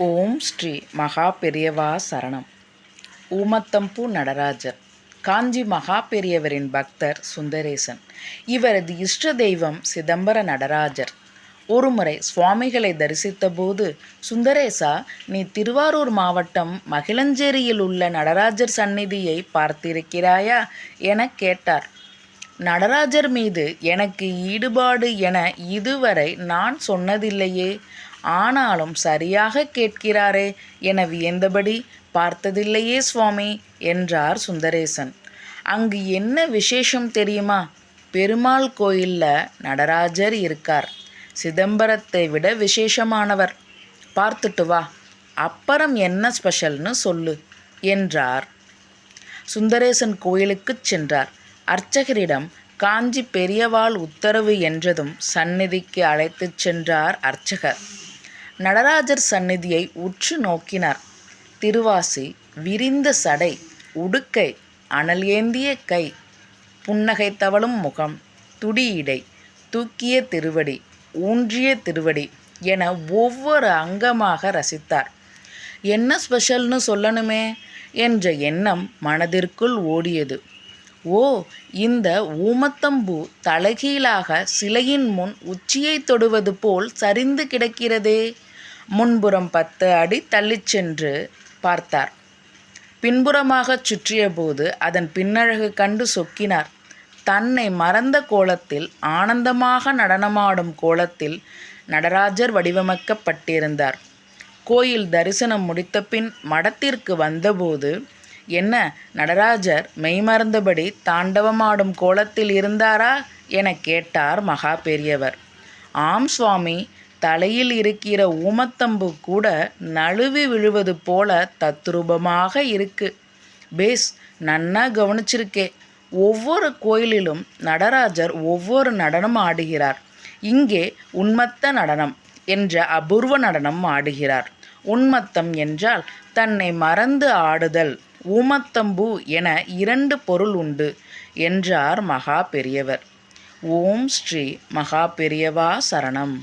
ஓம் ஸ்ரீ மகா பெரியவா சரணம். ஊமத்தம்பூ நடராஜர் காஞ்சி மகா பெரியவரின் பக்தர் சுந்தரேசன் இவரது இஷ்ட தெய்வம் சிதம்பர நடராஜர். ஒருமுறை சுவாமிகளை தரிசித்தபோது சுந்தரேசா நீ திருவாரூர் மாவட்டம் மகிழஞ்சேரியில் உள்ள நடராஜர் சந்நிதியை பார்த்திருக்கிறாயா? என கேட்டார். நடராஜர் மீது எனக்கு ஈடுபாடு என இதுவரை நான் சொன்னதில்லையே. ஆனாலும் சரியாக கேட்கிறாரே என வியந்தபடி பார்த்ததில்லையே சுவாமி என்றார் சுந்தரேசன். அங்கு என்ன விசேஷம் தெரியுமா? பெருமாள் கோயிலில் நடராஜர் இருக்கார். சிதம்பரத்தை விட விசேஷமானவர். பார்த்துட்டு வா. அப்புறம் என்ன ஸ்பெஷல்னு சொல்லு என்றார். சுந்தரேசன் கோயிலுக்குச் சென்றார். அர்ச்சகரிடம் காஞ்சி பெரியவாள் உத்தரவு என்றதும் சந்நிதிக்கு அழைத்துச் சென்றார் அர்ச்சகர். நடராஜர் சந்நிதியை உற்று நோக்கினார். திருவாசி விரிந்த சடை உடுக்கை அனல் ஏந்திய கை புன்னகை தவழும் முகம் துடியிடை தூக்கிய திருவடி ஊன்றிய திருவடி என ஒவ்வொரு அங்கமாக ரசித்தார். என்ன ஸ்பெஷல்னு சொல்லணுமே என்ற எண்ணம் மனதிற்குள் ஓடியது. ஓ இந்த ஊமத்தம்பூ தலைகீழாக சிலையின் முன் உச்சியை தொடுவது போல் சரிந்து கிடக்கிறதே. முன்புறம் பத்து அடி தள்ளிச் சென்று பார்த்தார். பின்புறமாகச் சுற்றியபோது அதன் பின்னழகு கண்டு சொக்கினார். தன்னை மறந்த கோலத்தில் ஆனந்தமாக நடனமாடும் கோலத்தில் நடராஜர் வடிவமைக்கப்பட்டிருந்தார். கோயில் தரிசனம் முடித்தபின் மடத்திற்கு வந்தபோது என்ன நடராஜர் மெய்மறந்தபடி தாண்டவமாடும் கோலத்தில் இருந்தாரா என கேட்டார் மகா பெரியவர். ஆம் சுவாமி தலையில் இருக்கிற ஊமத்தம்பு கூட நழுவி விழுவது போல தத்ரூபமாக இருக்கு. பேஸ் நன்னா கவனிச்சிருக்கே. ஒவ்வொரு கோயிலிலும் நடராஜர் ஒவ்வொரு நடனம் ஆடுகிறார். இங்கே உன்மத்த நடனம் என்ற அபூர்வ நடனம் ஆடுகிறார். உன்மத்தம் என்றால் தன்னை மறந்து ஆடுதல். ஊமத்தம்பூ என இரண்டு பொருள் உண்டு என்றார் மகா பெரியவர். ஓம் ஸ்ரீ மகா பெரியவா சரணம்.